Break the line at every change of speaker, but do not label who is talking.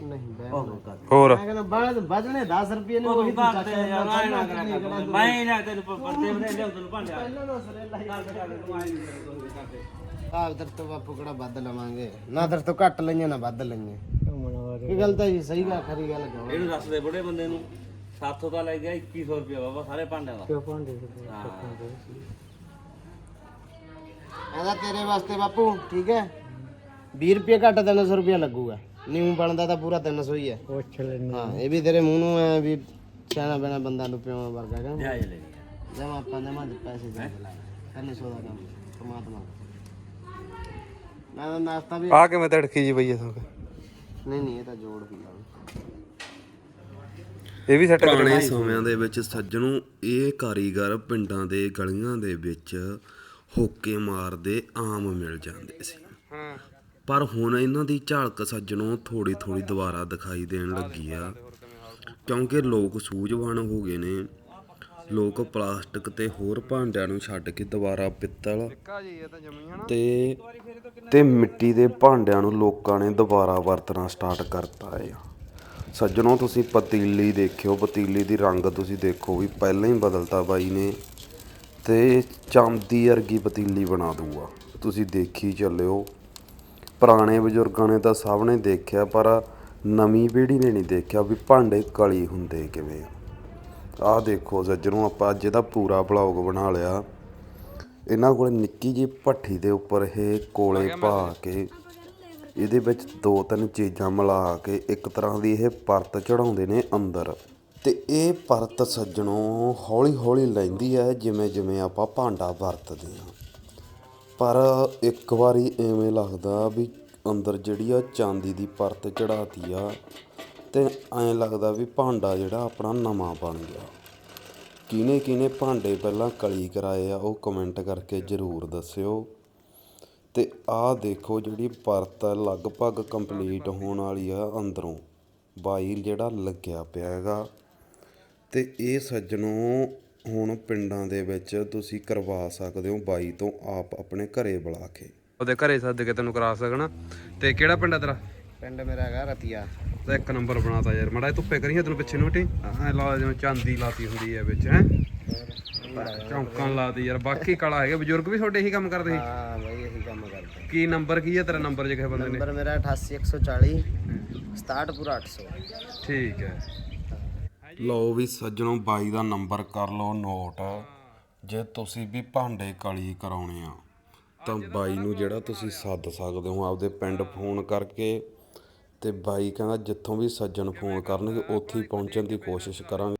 ਨਹੀਂ ਬੈ
ਉਹ ਕਰ।
ਹੋਰ।
ਮੈਂ ਕਹਿੰਦਾ ਬਾਅਦ ਬਚਣੇ 10 ਰੁਪਏ ਨੇ
ਉਹ ਤੂੰ
ਤੂੰ
ਕਰ
ਚੱਕ
ਤੇ ਯਾਰ ਆਏ ਨਾ ਕਰਿਆ ਕਰ ਮੈਂ ਨਾ ਤੈਨੂੰ ਪਰਤੇ ਬਣੇ ਲਿਆਉਂ ਤੈਨੂੰ ਭਾਂਡਿਆ
ਇਹਨਾਂ ਦਾ ਸਰੇ ਲਾਈ
ਕਰ ਕਰ ਤੂੰ ਆਈ ਨਹੀਂ ਕਰ ਕੋਈ ਕਰਦੇ
ਆਪ ਦਰ ਤੋਂ ਬਾਪੂ ਕਿਹੜਾ ਵੱਧ ਲਵਾਂਗੇ? ਨਾ ਦਰ ਤੋਂ ਘੱਟ ਲਈਆਂ ਨਾ ਵੱਧ ਲਈਆਂ। ਇਹ ਗੱਲ ਤਾਂ ਜੀ ਸਹੀ ਗੱਲ ਖਰੀ ਗੱਲ ਕਹੋ।
ਇਹਨੂੰ ਦੱਸ ਦੇ ਬੁੜੇ ਬੰਦੇ ਨੂੰ 700 ਤਾਂ ਲੈ ਗਿਆ 2100 ਰੁਪਏ ਬਾਬਾ ਸਾਰੇ ਭਾਂਡਿਆਂ ਦਾ।
ਕਿਉਂ ਭਾਂਡੇ
ਹਾਂ।
ਇਹਦਾ ਤੇਰੇ ਵਾਸਤੇ ਬਾਪੂ ਠੀਕ ਹੈ? 20 ਰੁਪਏ ਘੱਟ 300 ਰੁਪਏ ਲੱਗੂਗਾ। ਨਿਊ ਬਣਦਾ ਤਾਂ ਪੂਰਾ 300 ਹੀ ਹੈ ਹਾਂ। ਇਹ ਵੀ ਤੇਰੇ ਮੂੰਹ ਨੂੰ ਐ ਵੀ ਸਿਆਣਾ ਬਣਾ ਬੰਦਾ ਨੂੰ ਪਿਓ ਵਰਗਾ ਕਹਿੰਦਾ।
ਜਾ ਲੈ
ਜਮ ਆਪਾਂ ਨੇ ਮੱਝ ਪੈਸੇ ਦੇ ਕਰਨੇ ਸੋਦਾ ਕੰਮ ਪਰਮਾਤਮਾ ਮੈਂ ਨਾਸਤਾ ਵੀ
ਆ ਕਿਵੇਂ ਤੜਕੀ ਜੀ ਪਈ ਐ ਸੋ
ਨਹੀਂ ਨਹੀਂ ਇਹ ਤਾਂ ਜੋੜ ਵੀ ਲਾ
ਇਹ ਵੀ ਸੈੱਟ
ਪੁਰਾਣੇ ਸਮਿਆਂ ਦੇ ਵਿੱਚ ਸੱਜਣੋਂ ਇਹ ਕਾਰੀਗਰ ਪਿੰਡਾਂ ਦੇ ਗਲੀਆਂ ਦੇ ਵਿੱਚ ਹੋਕੇ ਮਾਰਦੇ ਆਮ ਮਿਲ ਜਾਂਦੇ ਸੀ। ਪਰ ਹੁਣ ਇਹਨਾਂ ਦੀ ਝਲਕ ਸੱਜਣੋਂ ਥੋੜੀ ਥੋੜੀ ਦੁਬਾਰਾ ਦਿਖਾਈ ਦੇਣ ਲੱਗੀ ਆ। ਕਿਉਂਕਿ ਲੋਕ ਸੂਝਵਾਨ ਹੋ ਗਏ ਨੇ। ਲੋਕ ਪਲਾਸਟਿਕ ਤੇ ਹੋਰ ਭਾਂਡਿਆਂ ਨੂੰ ਛੱਡ ਕੇ ਦੁਬਾਰਾ ਪਿੱਤਲ ਤੇ ਤੇ ਮਿੱਟੀ ਦੇ ਭਾਂਡਿਆਂ ਨੂੰ ਲੋਕਾਂ ਨੇ ਦੁਬਾਰਾ ਵਰਤਣਾ ਸਟਾਰਟ ਕਰਤਾ ਹੈ ਸੱਜਣੋ, ਤੁਸੀਂ ਪਤੀਲੀ ਦੇਖਿਓ। ਪਤੀਲੀ ਦੀ ਰੰਗ ਤੁਸੀਂ ਦੇਖੋ ਵੀ ਪਹਿਲਾਂ ਹੀ ਬਦਲਤਾ ਬਾਈ ਨੇ ਤੇ ਚਾਂਦੀ ਵਰਗੀ ਪਤੀਲੀ ਬਣਾ ਦੂਗਾ ਤੁਸੀਂ ਦੇਖੀ ਚੱਲਿਓ। ਪੁਰਾਣੇ ਬਜ਼ੁਰਗਾਂ ਨੇ ਤਾਂ ਸਭ ਨੇ ਦੇਖਿਆ ਪਰ ਨਵੀਂ ਪੀੜ੍ਹੀ ਨੇ ਨਹੀਂ ਦੇਖਿਆ ਵੀ ਭਾਂਡੇ ਕਲੀ ਹੁੰਦੇ ਕਿਵੇਂ ਆਹ ਦੇਖੋ ਸੱਜਣੋ ਆਪਾਂ ਅੱਜ ਇਹਦਾ ਪੂਰਾ ਬਲੌਗ ਬਣਾ ਲਿਆ। ਇਹਨਾਂ ਕੋਲ ਨਿੱਕੀ ਜਿਹੀ ਭੱਠੀ ਦੇ ਉੱਪਰ ਇਹ ਕੋਲੇ ਪਾ ਕੇ ਇਹਦੇ ਵਿੱਚ ਦੋ ਤਿੰਨ ਚੀਜ਼ਾਂ ਮਿਲਾ ਕੇ ਇੱਕ ਤਰ੍ਹਾਂ ਦੀ ਇਹ ਪਰਤ ਚੜਾਉਂਦੇ ਨੇ ਅੰਦਰ। ਤੇ ਇਹ ਪਰਤ ਸੱਜਣੋਂ ਹੌਲੀ ਹੌਲੀ ਲੈਂਦੀ ਹੈ ਜਿਵੇਂ ਜਿਵੇਂ ਆਪਾਂ ਭਾਂਡਾ ਵਰਤਦੇ ਹਾਂ। ਪਰ ਇੱਕ ਵਾਰੀ ਇਵੇਂ ਲੱਗਦਾ ਵੀ ਅੰਦਰ ਜਿਹੜੀ ਆ ਚਾਂਦੀ ਦੀ ਪਰਤ ਚੜਾਤੀ ਆ ਤੇ ਐਂ ਲੱਗਦਾ ਵੀ ਭਾਂਡਾ ਜਿਹੜਾ ਆਪਣਾ ਨਵਾਂ ਬਣ ਗਿਆ। ਕਿਹਨੇ ਕਿਹਨੇ ਭਾਂਡੇ ਪਹਿਲਾਂ ਕਲੀ ਕਰਾਏ ਆ, ਉਹ ਕਮੈਂਟ ਕਰਕੇ ਜ਼ਰੂਰ ਦੱਸਿਓ। ਤੇ ਆਹ ਦੇਖੋ ਜਿਹੜੀ ਪਰਤ ਆ, ਲਗਭਗ ਕੰਪਲੀਟ ਹੋਣ ਵਾਲੀ ਆ ਅੰਦਰੋਂ। ਬਾਈਲ ਜਿਹੜਾ ਲੱਗਿਆ ਪਿਆ ਹੈਗਾ। ਤੇ ਇਹ ਸੱਜਣੋਂ ਹੁਣ ਪਿੰਡਾਂ ਦੇ ਵਿੱਚ ਤੁਸੀਂ ਕਰਵਾ ਸਕਦੇ ਹੋ ਬਾਈ ਤੋਂ ਆਪ ਆਪਣੇ ਘਰੇ ਬੁਲਾ ਕੇ।
ਉਹਦੇ ਘਰੇ ਸੱਦ ਕੇ ਤੈਨੂੰ ਕਰਾ ਸਕਣਾ। ਤੇ ਕਿਹੜਾ ਪਿੰਡ ਆ ਤੇਰਾ?
ਪਿੰਡ ਮੇਰਾ ਹੈਗਾ ਰਤੀਆ।
ਤਾਂ ਇੱਕ ਨੰਬਰ ਬਣਾਤਾ ਯਾਰ ਮੜਾ ਧੁੱਪੇ ਕਰੀਏ ਤੈਨੂੰ ਪਿੱਛੇ ਨੂੰ ਹਟੀ। ਐ ਲਾ ਜਿਵੇਂ ਚਾਂਦੀ ਲਾਤੀ ਹੁੰਦੀ ਹੈ ਵਿੱਚ ਹੈ? ਚੌਂਕਾਂ ਲਾਤੀ ਯਾਰ ਬਾਕੀ ਕਲਾ ਹੈਗੇ। ਬਜ਼ੁਰਗ ਵੀ ਤੁਹਾਡੇ ਇਹੀ ਕੰਮ ਕਰਦੇ ਸੀ?
ਹਾਂ ਬਈ ਇਹੀ ਕੰਮ ਕਰਦੇ।
ਕੀ ਨੰਬਰ ਕੀ ਹੈ ਤੇਰਾ ਨੰਬਰ ਜੇ ਕਿਸੇ ਬੰਦੇ ਨੇ?
ਨੰਬਰ ਮੇਰਾ 88140 67 ਪੂਰਾ 800
ਠੀਕ ਹੈ।
ਲਓ ਵੀ ਸੱਜਣੋਂ ਬਾਈ ਦਾ ਨੰਬਰ ਕਰ ਲਓ ਨੋਟ, ਜੇ ਤੁਸੀਂ ਵੀ ਭਾਂਡੇ ਕਲੀ ਕਰਾਉਣੇ ਆ। ਤਾਂ ਬਾਈ ਨੂੰ ਜਿਹੜਾ ਤੁਸੀਂ ਸੱਦ ਸਕਦੇ ਹੋ ਆਪਦੇ ਪਿੰਡ ਫੋਨ ਕਰਕੇ ਤੇ ਬਾਈ ਕਹਿੰਦਾ ਜਿੱਥੋਂ ਵੀ ਸੱਜਣ ਫੋਨ ਕਰਨਗੇ, ਉੱਥੇ ਹੀ ਪਹੁੰਚਣ ਦੀ ਕੋਸ਼ਿਸ਼ ਕਰਾਂਗੇ।